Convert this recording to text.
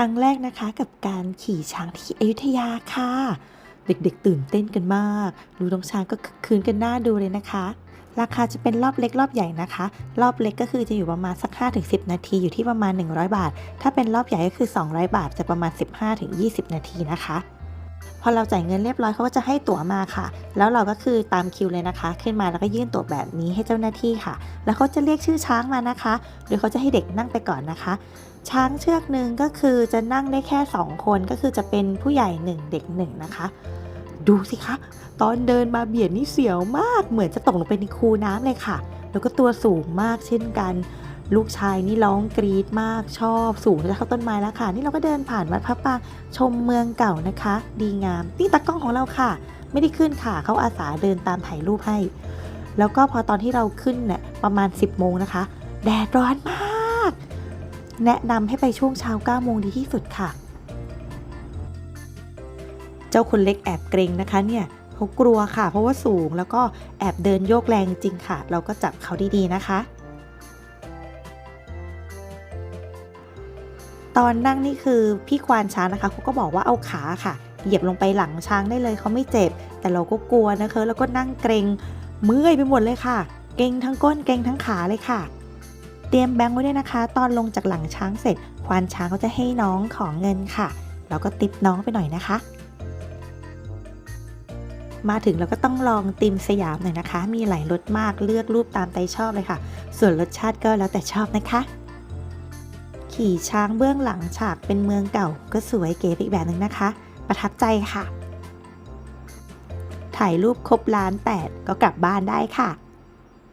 ครั้งแรกนะคะ กับการขี่ช้างที่อยุธยาค่ะ เด็กๆตื่นเต้นกันมาก ดูน้องช้างก็คึกคืนกันหน้าดูเลยนะคะ ราคาจะเป็นรอบเล็กรอบใหญ่นะคะ รอบเล็กก็คือจะอยู่ประมาณสัก 5-10 นาทีอยู่ที่ประมาณ 100 บาท ถ้าเป็นรอบใหญ่ก็คือ 200 บาทจะประมาณ 15-20 นาทีนะคะ พอเราจ่ายเงินเรียบร้อยเขาก็จะให้ตั๋วมาค่ะ แล้วเราก็คือตามคิวเลยนะคะ ขึ้นมาแล้วก็ยื่นตั๋วแบบนี้ให้เจ้าหน้าที่ค่ะ แล้วเขาจะเรียกชื่อช้างมานะคะ โดยเขาจะให้เด็กนั่งไปก่อนนะคะ ช้างเชือกหนึ่งก็คือจะนั่งได้แค่ 2 คนก็คือจะเป็นผู้ใหญ่ 1 เด็ก1นะคะ ดูสิคะ ตอนเดินมาเบียดนี่เสียวมากเหมือนจะตกลงไปในคูน้ำเลยค่ะ แล้วก็ตัวสูงมากเช่นกัน ลูกชายนี่ร้องกรี๊ดมากชอบสูงจะเข้าต้นไม้แล้วค่ะ นี่เราก็เดินผ่านวัดพระปรางชมเมืองเก่านะคะ ดีงามนี่ตากล้องของเราค่ะ ไม่ได้ขึ้นค่ะเขาอาสาเดินตามถ่ายรูปให้ แล้วก็พอตอนที่เราขึ้นเนี่ยประมาณ 10โมงนะคะ แดดร้อนมาก แนะนำให้ไปช่วงเช้า9โมงดีที่สุดค่ะ เจ้าคนเล็กแอบเกรงนะคะเนี่ยเขากลัวค่ะ เพราะว่าสูงแล้วก็แอบเดินโยกแรงจริงค่ะ เราก็จับเขาดีๆนะคะ ตอนนั่งนี่คือพี่ควานช้างนะคะเขาก็บอกว่าเอาขาค่ะ เหยียบลงไปหลังช้างได้เลยเขาไม่เจ็บ แต่เราก็กลัวนะคะ แล้วก็นั่งเกรงเมื่อยไปหมดเลยค่ะ เกรงทั้งก้นเกรงทั้งขาเลยค่ะ เตรียมแบงค์ไว้ด้วยนะคะ ตอนลงจากหลังช้างเสร็จ ควานช้างเขาจะให้น้องของเงินค่ะแล้วก็ติปน้องไปหน่อยนะคะ มาถึงเราก็ต้องลองติมสยามหน่อยนะคะ มีหลายรสมากเลือกรูปตามใจชอบเลยค่ะ ส่วนรสชาติก็แล้วแต่ชอบนะคะ ขี่ช้างเบื้องหลังฉากเป็นเมืองเก่า ก็สวยเก๋ไปอีกแบบหนึ่งนะคะ ประทับใจค่ะ ถ่ายรูปครบล้านแปดก็กลับบ้านได้ค่ะ